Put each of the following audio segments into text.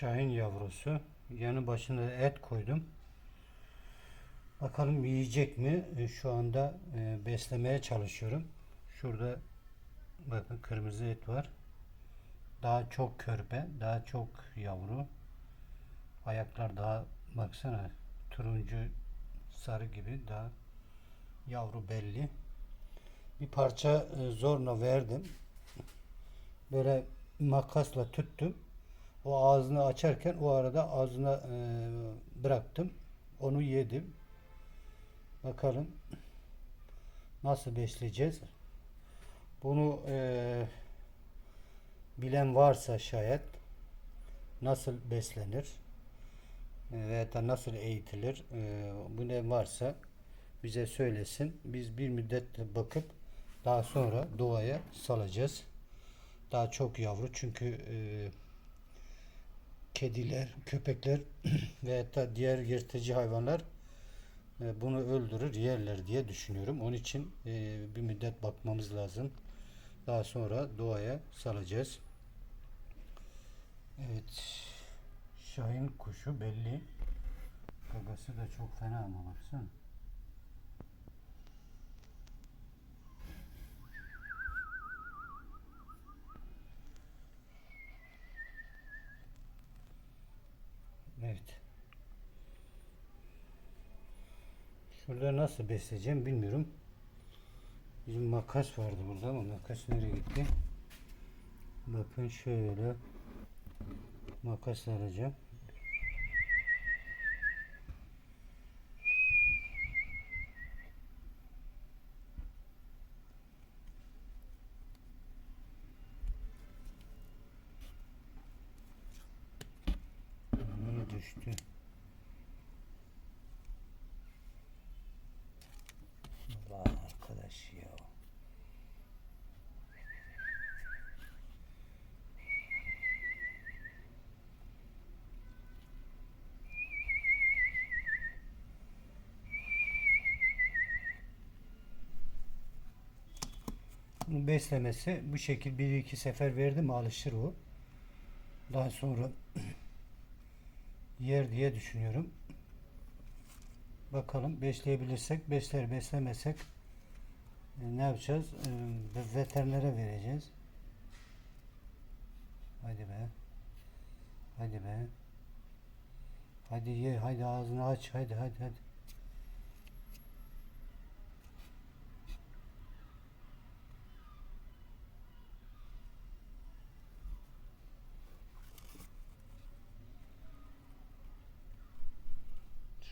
Şahin yavrusu. Yanı başına et koydum. Bakalım yiyecek mi? E, Şu anda e, beslemeye çalışıyorum. Şurada bakın kırmızı et var. Daha çok körpe, daha çok yavru. Ayaklar daha baksana turuncu sarı gibi daha yavru belli. Bir parça e, zorla verdim. Böyle makasla tuttum. O ağzını açarken o arada ağzına e, bıraktım. Onu yedim. Bakalım nasıl besleyeceğiz. Bunu e, bilen varsa şayet nasıl beslenir veya da nasıl eğitilir e, bu ne varsa bize söylesin. Biz bir müddet bakıp daha sonra doğaya salacağız. Daha çok yavru çünkü e, kediler, köpekler ve da diğer yırtıcı hayvanlar e, bunu öldürür, yerler diye düşünüyorum. Onun için e, bir müddet bakmamız lazım. Daha sonra doğaya salacağız. Evet. Şahin kuşu belli. Gagası da çok fena ama baksana. Evet. Şurada nasıl besleyeceğim bilmiyorum. Bizim makas vardı burada ama makas nereye gitti? Bakın şöyle makas alacağım. Düştü? Vay arkadaş ya. Bunun beslemesi bu şekil bir iki sefer verdi mi alışır o. Daha sonra yer diye düşünüyorum. Bakalım besleyebilirsek besler beslemesek e, ne yapacağız? E, veterinere vereceğiz. Hadi be. Hadi be. Hadi ye, hadi ağzını aç, hadi hadi hadi.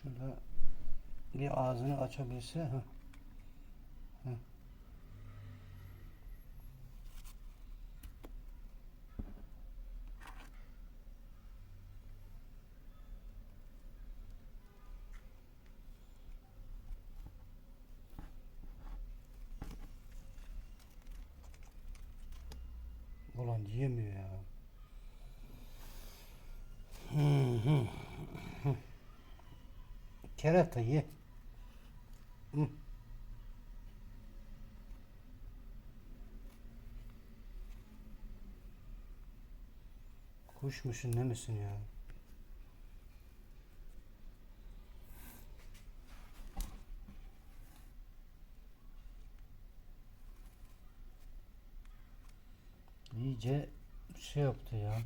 Şurada bir ağzını açabilse ha. Ha. Ulan yemiyor ya. Hı. Hı. Kerata ye. Hı. Kuş musun ne misin ya? İyice şey yaptı ya.